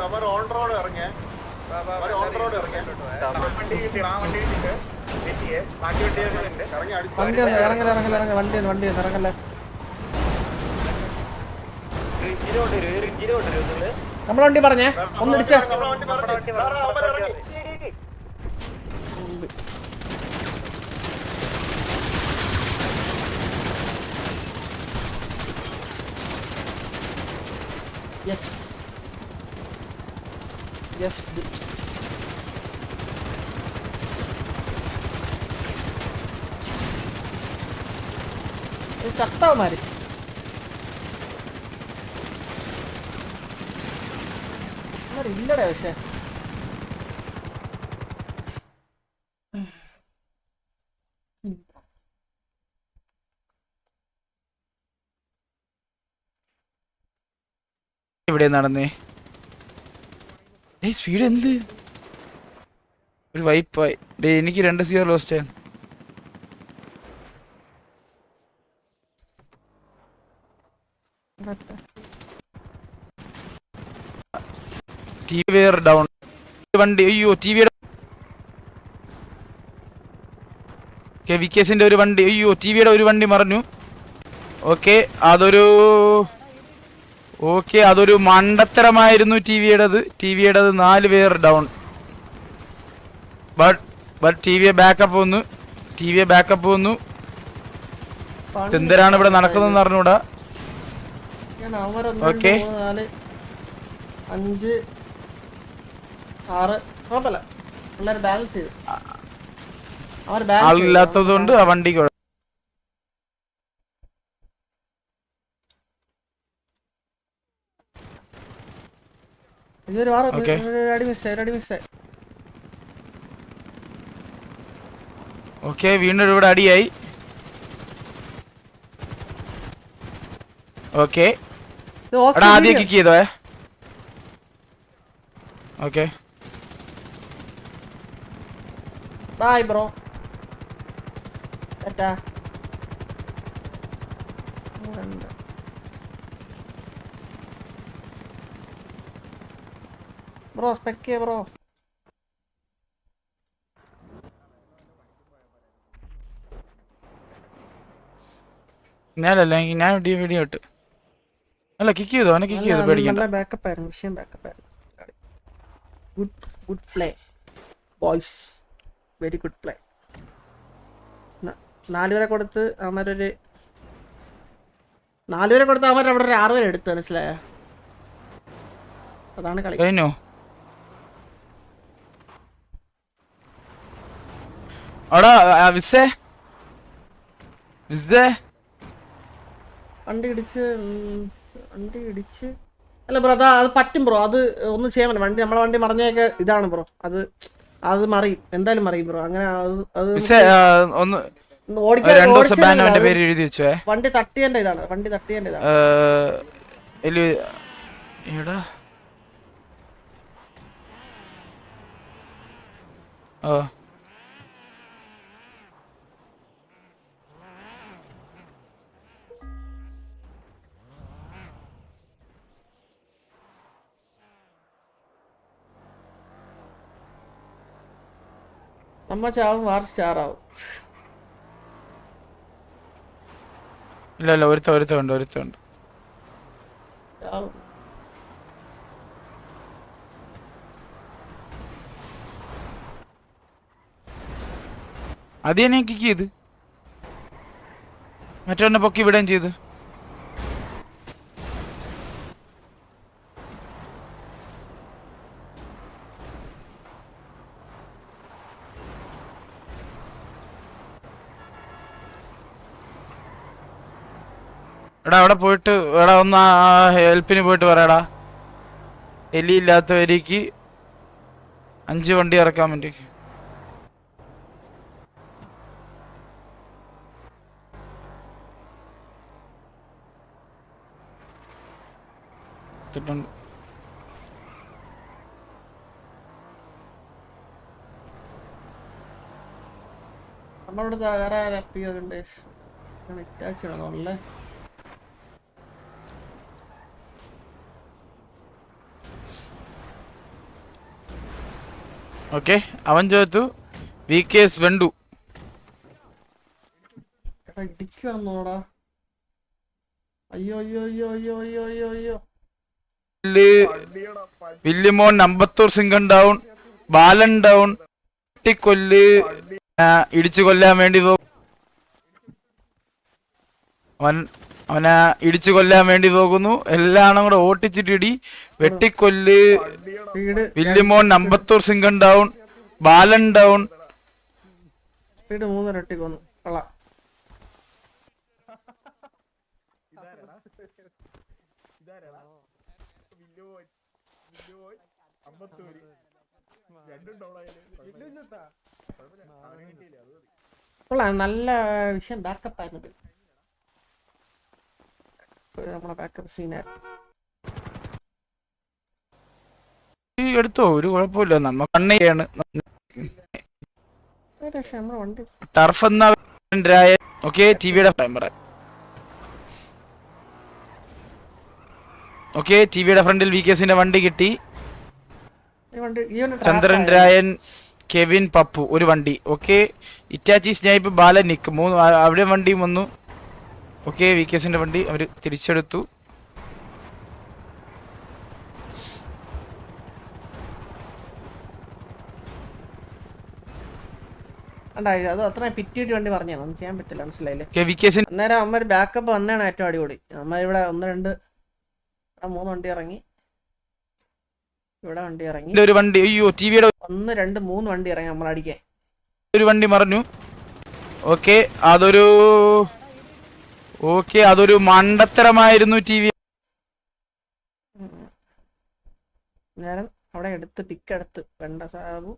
അവൻ on road ഇറങ്ങിയേ on road ഇറങ്ങിയേ ആ വണ്ടി കിട്ടിയടാ ആ വണ്ടി കിട്ടിയിട്ട് ഇറങ്ങി വണ്ടി ഒന്ന് ഇറങ്ങല ഇറങ്ങല ഇറങ്ങല. വണ്ടി ഒന്ന് വണ്ടി ഒന്ന് ഇറങ്ങല. നമ്മളെ വണ്ടി പറഞ്ഞേ. ഒന്ന് ഇടിച്ച. യെസ് യെസ് ചത്തവന്മാര്. ഇല്ലടേ പക്ഷെ. ഇവിടെ നടന്നേ. സ്പീഡ് എന്ത്? ഒരു വൈപ്പായി എനിക്ക് രണ്ട് zero lost T V down വണ്ടി അയ്യോ ടി വിയുടെ വി കേസിന്റെ ഒരു വണ്ടി അയ്യോ ടി വിയുടെ ഒരു വണ്ടി മറിഞ്ഞു. ഓക്കെ അതൊരു ഓക്കെ അതൊരു മണ്ടത്തരമായിരുന്നു ടി വിയുടേത് ടി വിയുടേത് നാല് പേർ ഡൗൺ ബട്ട് ബട്ട് ടി വിയെ ബാക്കപ്പ് വന്നു. ടി വിയെ ബാക്കപ്പ് വന്നു. എന്തിനാണ് ഇവിടെ നടക്കുന്നതെന്ന് അറിഞ്ഞൂടാ? ഓക്കെ അഞ്ച് ആറ് കുഴപ്പമില്ല പിള്ളേർ ബാലൻസ് ചെയ്തു. അവർ ബാലൻസ് ആളില്ലാത്തത് കൊണ്ട് ആ കുഴ- ഇതൊരു വാറ Okay. ഒരു അടി മിസ്സായി ഒരു അടി മിസ്സായി ഓക്കെ വീണ്ടും ഇവിടെ അടിയായി. ഓക്കെ. ഇത് എടാ ആദ്യം. കിക്ക് ചെയ്തോ ഓക്കെ. Bye, bro. ടാറ്റാ Bro, ബ്രോ സ്പെക്ക് ബ്രോ ഞാനല്ല ഞാൻ ഡി വീഡിയോ ഇട്ട്. അല്ല കിക്ക് ചെയ്തോ? അവനെ കിക്ക് ചെയ്തു? പേടിക്കണ്ട. ബാക്കപ്പ് ആയിരുന്നു. വിഷയം ബാക്കപ്പ് ആയിരുന്നു. Good good play boys very good play നാല് വരെ കൊടുത്ത് അവന്മാരൊരു നാല് വരെ കൊടുത്ത് അവന്മാർ അവിടെ ഒരു ആറ് വരെ എടുത്തു മനസ്സിലായ? അതാണ് കളി. കഴിഞ്ഞോ? എടാ വണ്ടി ഇടിച്ച് വണ്ടി ഇടിച്ച്. അല്ല ബ്രോ അതാ അത് പറ്റും ബ്രോ. അത് ഒന്നും ചെയ്യാൻ പറ്റില്ല. വണ്ടി നമ്മളെ വണ്ടി മറിഞ്ഞൊക്കെ ഇതാണ് ബ്രോ. അത് അത് മറിയും. എന്തായാലും മറിയും ബ്രോ അങ്ങനെ അത് ഒന്ന് രണ്ടു ദിവസം ബാൻ അവന്റെ പേര് എഴുതി വെച്ചേ വണ്ടി തട്ടിയതിന്റെ ഇതാണ് വണ്ടി തട്ടിയതിന്റെ ഇതാണ് ഓ. നമ്മ ചാവും വാർ സ്റ്റാറാവും ഇല്ല ഇല്ല ഒരുത്ത ഒരുത്ത ഉണ്ട് ഒരുത്ത ഉണ്ട്. ചാവും അത് തന്നെ കിക്ക് ചെയ്ത്. മറ്റൊന്നെ പൊക്കി വിടുകയും ചെയ്തു. എടാ അവിടെ പോയിട്ട് എടാ ഒന്ന് ഹെൽപ്പിന് പോയിട്ട് പറയടാ. എലി ഇല്ലാത്ത വരിക്ക് അഞ്ച് വണ്ടി ഇറക്കാൻ വേണ്ടി. എടുത്തിട്ടുണ്ട്. നമ്മളോട് തകരാറപ്പിയുണ്ട് കണക്റ്റാച്ചണല്ലേ ഓക്കെ അവൻ ചോദിച്ചു വി കെ എസ് വെണ്ടു വില്യമോൻ വില്ലിമോൻ അമ്പത്തൂർ സിംഗൻ ഡൗൺ ബാലൻ ഡൗൺ വെട്ടിക്കൊല്ല് ആ, ഇടിച്ചു കൊല്ലാൻ വേണ്ടി പോകും അവൻ അവനെ ഇടിച്ചു കൊല്ലാൻ വേണ്ടി പോകുന്നു. എല്ലാം കൂടെ ഓട്ടിച്ചിട്ടിടി. വെട്ടിക്കൊല്ല്. വില്യമോൻ അമ്പത്തൂർ സിംഗൻ ഡൗൺ ബാലൻ ഡൗൺ സ്പീഡ് മൂന്നര ഇട്ടി കൊന്നു നല്ല വിഷയം ബാക്കപ്പ് ആയിരുന്നു. ഒരു നമ്മളെ ബാക്കപ്പ് സീനായിരുന്നു എടുത്തോ? ഒരു കുഴപ്പമില്ല. നമ്മ കണ്ണയാണ്. ടർഫ് എന്ന ഓക്കെ ടി വിയുടെ ടൈം പറയാം ഓക്കെ ടി വിയുടെ ഫ്രണ്ടിൽ വി കെസിന്റെ വണ്ടി കിട്ടി. ചന്ദ്രൻ. രായൻ കെവിൻ പപ്പു ഒരു വണ്ടി. ഓക്കെ ഇറ്റാച്ചി സ്നൈപ്പ് ബാല നിക്ക്. മൂന്ന് അവിടെ വണ്ടിയും വന്നു. ഓക്കെ വി കെ കെസിന്റെ വണ്ടി അവർ തിരിച്ചെടുത്തു. അത് അത്ര പിറ്റിയിട്ട് വണ്ടി പറഞ്ഞു ഒന്നും ചെയ്യാൻ പറ്റില്ല മനസ്സിലായില്ലേ? അന്നേരം അമ്മ ബാക്കപ്പ് വന്നാണ് ഏറ്റവും അടിപൊളി. അമ്മ ഇവിടെ ഒന്ന് രണ്ട് മൂന്ന് വണ്ടി ഇറങ്ങി. ഇവിടെ വണ്ടി ഇറങ്ങി. ഒരു വണ്ടി അയ്യോ ടി വിയുടെ ഒന്ന് രണ്ട് മൂന്ന് വണ്ടി ഇറങ്ങി നമ്മൾ അടിക്കാൻ ഒരു വണ്ടി മറഞ്ഞു. ഓക്കെ അതൊരു ഓക്കെ അതൊരു മണ്ടത്തരമായിരുന്നു ടി വി. അവിടെ എടുത്ത് പിക്ക് എടുത്ത് വേണ്ട സാബു.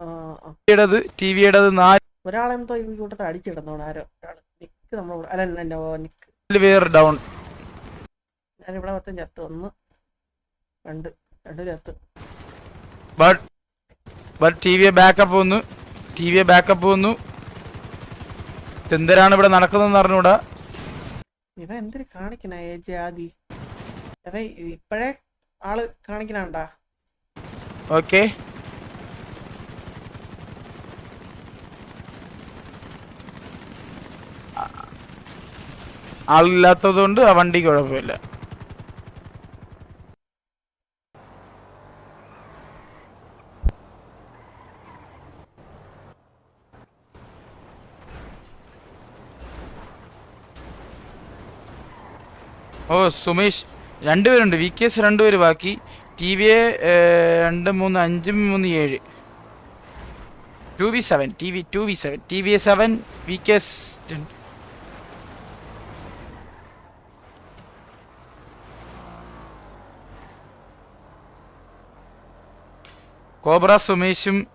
ആ, ആ. യുടേത് ടി വിയുടേത് നാല് ഒരാളെന്തോ ഈ കൂട്ടത്തിൽ അടിച്ചിടുന്നോണ് ആരോ ഒരാൾ നിക്ക് നമ്മൾ അല്ല എന്റെ നിക്ക്. പേർ ഡൗൺ ഞാനിവിടെ പത്തും ചത്ത് ഒന്ന് രണ്ട് രണ്ട് ചത്ത്. ബട്ട് ബട്ട് ടി വിയെ ബാക്കപ്പ് വന്നു. ടി വിയെ ബാക്കപ്പ് വന്നു. എന്തിനാണ് ഇവിടെ നടക്കുന്നതെന്ന് അറിഞ്ഞൂടാ? ഇവ എന്തിനു കാണിക്കണ ജാതി ഇവ ഇപ്പഴേ ആൾ കാണിക്കണണ്ടാ? ഓക്കെ. ആളില്ലാത്തത് കൊണ്ട് ആ വണ്ടിക്ക് കുഴപ്പമില്ല. ഓ സുമേഷ് രണ്ടുപേരുണ്ട്. വി കെ എസ് രണ്ടുപേര് ബാക്കി. ടി വി എ രണ്ട് മൂന്ന് അഞ്ച് മൂന്ന് ഏഴ്. Two V seven T V two V seven. T V A seven V K S cobra സുമേഷും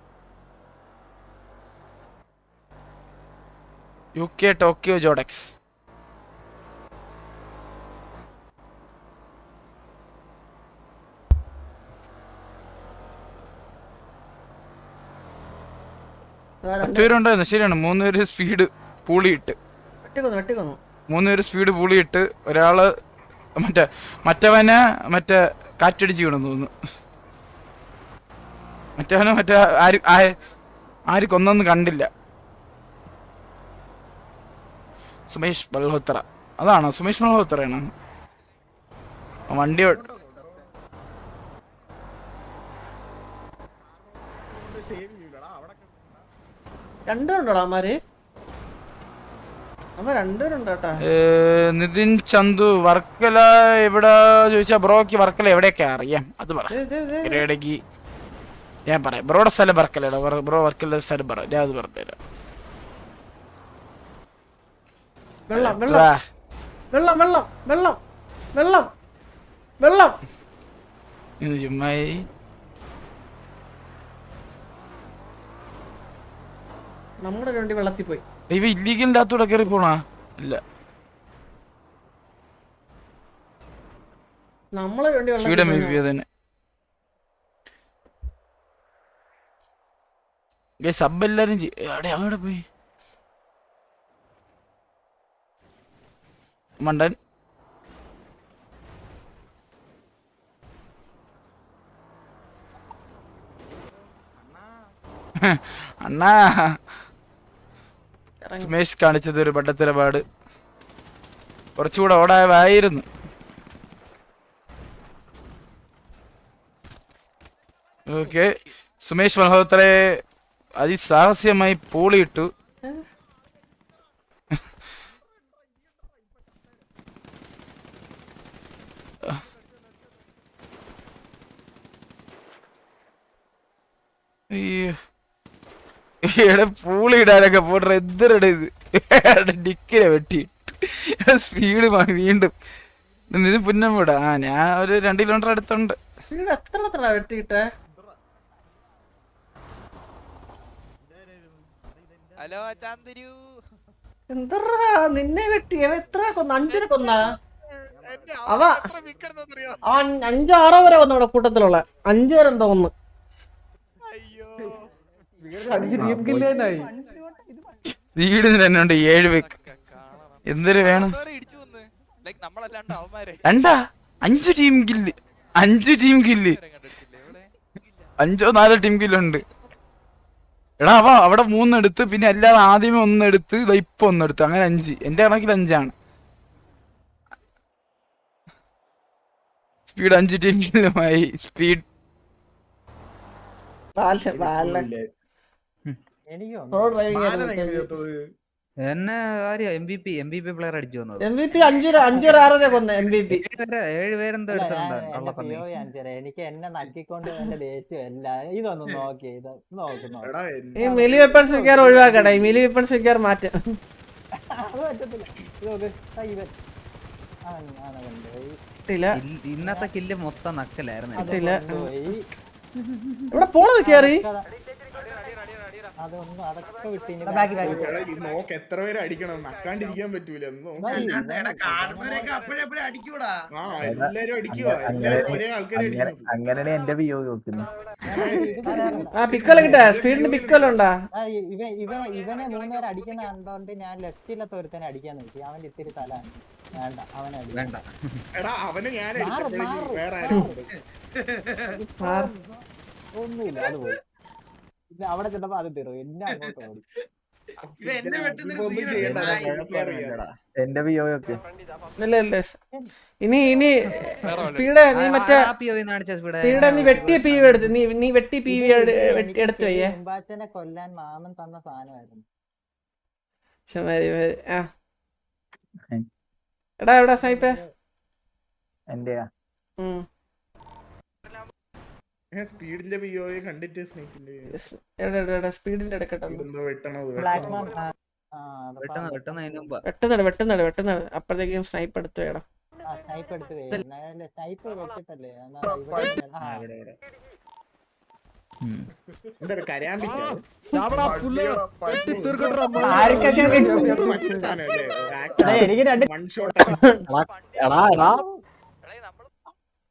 U K Tokyo ജോഡക്സ്. പത്തുപേരുണ്ടായിരുന്നു ശരിയാണ്. മൂന്ന് പേര് സ്പീഡ് പൂളിയിട്ട്. മൂന്ന് പേര് സ്പീഡ് പൂളിയിട്ട് ഒരാൾ മറ്റേ മറ്റവനെ മറ്റേ കാറ്റടിച്ച് വീണെന്ന് തോന്നുന്നു. മറ്റവനെ മറ്റേ ആര് ആര് കൊന്നൊന്നും കണ്ടില്ല. സുമേഷ് മൽഹോത്ര അതാണോ? സുമേഷ് മൽഹോത്രയാണ് വണ്ടി രണ്ടുണ്ടോടാ അമ്മാര് നിതിൻ ചന്തു വർക്കല എവിടെ ചോദിച്ചാ ബ്രോക്ക് വർക്കല എവിടെയൊക്കെ അറിയാം. അത് പറ. ദേ, ദേ, ദേ. ഇടയ്ക്ക് ഞാൻ പറയാം. ബ്രോയുടെ സ്ഥലം വർക്കലയുടെ ബ്രോ വർക്കല സ്ഥലം പറ. ഞാൻ അത് പറഞ്ഞുതരാം. വെള്ളം വെള്ളം. വെള്ളം വെള്ളം വെള്ളം. വെള്ളം. ചുമ്മായി നമ്മുടെ വണ്ടി വെള്ളത്തിൽ പോയി. ഇവ ഇല്ലീഗലിന്റെ അകത്തൂടെ കയറി പോണാ? ഇല്ല. നമ്മളെ വണ്ടി വെള്ളം വെള്ളത്തിൽ സബ് എല്ലാരും അവിടെ പോയി. മണ്ടൻ. അണ്ണാ. സുമേഷ് കാണിച്ചത് ഒരു പട്ടത്തിലപാട് കുറച്ചുകൂടെ ഓടാവായിരുന്നു. ഓക്കെ. സുമേഷ് മൽഹോത്രയെ അതിസാഹസ്യമായി പൂളിയിട്ടു. അയ്യോ. ഇവിടെ പൂളി ഇടാനൊക്കെ പോട്ടെ എന്തിനട ഇത്? ഡിക്കിനെ വെട്ടിയിട്ട് സ്പീഡ് വീണ്ടും. ഇത് പിന്നെ വിടാ ആ ഞാൻ ഒരു രണ്ട് കിലോമീറ്റർ അടുത്തുണ്ട്. എത്ര എത്ര വെട്ടിയിട്ടേ? ഹലോ ചാന്തിരു എന്തറാ? നിന്നെ വെട്ടി. അവ എത്ര കൊന്ന? അഞ്ചിനെ കൊന്ന? അവ അവൻ അഞ്ചോ ആറോ വരെ വന്നു ഇവിടെ കൂട്ടത്തിലുള്ള. അഞ്ചു പേരെന്തോ ഒന്ന് വീടിന് തന്നെ ഉണ്ട് ഏഴ് പേക്ക് എന്തൊരു വേണം? ഇടിച്ചു വന്ന്. ലൈക് നമ്മളല്ലാണ്ട് അവന്മാരെ. രണ്ടാ? അഞ്ച് ടീം കില്ല്. അഞ്ച് ടീം കില്ല്. അഞ്ചോ നാലോ ടീം കില്ലുണ്ട് എടാ അവ അവിടെ മൂന്നെടുത്ത് പിന്നെ അല്ലാതെ ആദ്യമേ ഒന്നെടുത്ത് ഇതാ ഇപ്പൊ ഒന്നെടുത്ത്. അങ്ങനെ അഞ്ച്. എന്റെ കണക്കിൽ അഞ്ചാണ്. സ്പീഡ് അഞ്ച് ടീം കില്ലുമായി. സ്പീഡ്. എന്നെ കാര്യം M B P M B P player അടിച്ചു വന്നത്. എം വി പി അഞ്ചു അഞ്ചു ആറര കൊന്ന എം പി എനിക്ക് എന്നെ നക്കിക്കൊണ്ട് ഇതൊന്നും നോക്കി ഈ മിലി വെപ്പൺസ് വിൽക്കാർ ഒഴിവാക്കട്ടെ ഈ മിലി വെപ്പൺസ് മാറ്റാം. ഇന്നത്തെ കില്ല് മൊത്തം നക്കലായിരുന്നു ഇവിടെ പോണത് കേറി? അതൊന്നും അതൊക്കെ വിട്ട് ഇനി എടാ, ഈ നോക്ക് എത്ര പേര് അടിക്കണം. നക്കാണ്ടിരിക്കാൻ പറ്റൂല. അടിക്കൂടാ. ആ എല്ലാരും അടിക്കുവാ. എല്ലാരും ഒരേ ആൾക്കാരെ അടിക്കുന്നത് അങ്ങനെയാണ് എന്റെ വിയോ നോക്കുന്നു ആ പിക്കല കിട്ടാ. സ്പീഡിന് പിക്കല ഉണ്ടാ? ഇവ ഇവൻ ഇവനെ ഇവനെ മൂന്നുപേരെ അടിക്കുന്ന കണ്ടോണ്ട് ഞാൻ ലെഫ്റ്റിലത്തെ ഒരുത്തനെ അടിക്കാൻ നോക്കി. അവൻ ഇത്തിരി തല. വേണ്ട അവനെ അടിക്കണ്ട വേണ്ട. എടാ അവനെ ഞാൻ വേറെ ആരും ഒന്നുമില്ല അത് പോയി. അവിടെ ചെന്നപ്പോ അത് തീർന്നു. എന്നെ അങ്ങോട്ട് ഓടി. എന്റെ വിയോ നോക്ക് ഇല്ല ഇല്ല ഇനി ഇനി സ്പീഡ് നീ മറ്റേ സ്പീഡ് സ്പീഡ് നീ വെട്ടിയ പി വി എടുത്ത് നീ നീ വെട്ടി പി വി എടുത്തു വയ്യേ. കൊല്ലാൻ മാമൻ തന്ന സാധനമായിരുന്നു. ആ. എടാ എവിടെ സ്നൈപ്പേ എന്റെയാ? ഉം. ഞാൻ സ്പീഡിന്റെ പിയോയെ കണ്ടിട്ട് സ്നേഹിന്റെ എവിടെ എവിടെ എവിടെ സ്പീഡിന്റെ എടുക്കട്ടെ ഒന്ന്. എന്തോ വെട്ടണത് ബ്ലാക്ക് വെട്ടണത്. മാം ആ വിയോയെ കണ്ടിട്ട് സ്നേഹിക്കിന്റെ സ്പീഡിന്റെ വെട്ടുന്നട് വെട്ടുന്നട് വെട്ടുന്നട് അപ്പോഴത്തേക്കും സ്നൈപ്പ് എടുത്ത് വേണം എനിക്ക് രണ്ട്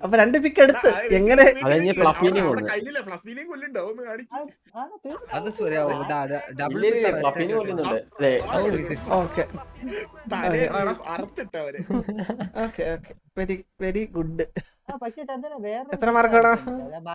അപ്പൊ രണ്ട് പിക്ക് എടുത്ത്. എങ്ങനെ? Very very good. ആ, പക്ഷെ ചന്ദ്രൻ വേറെ എത്ര മാർക്കാണ് വേണം?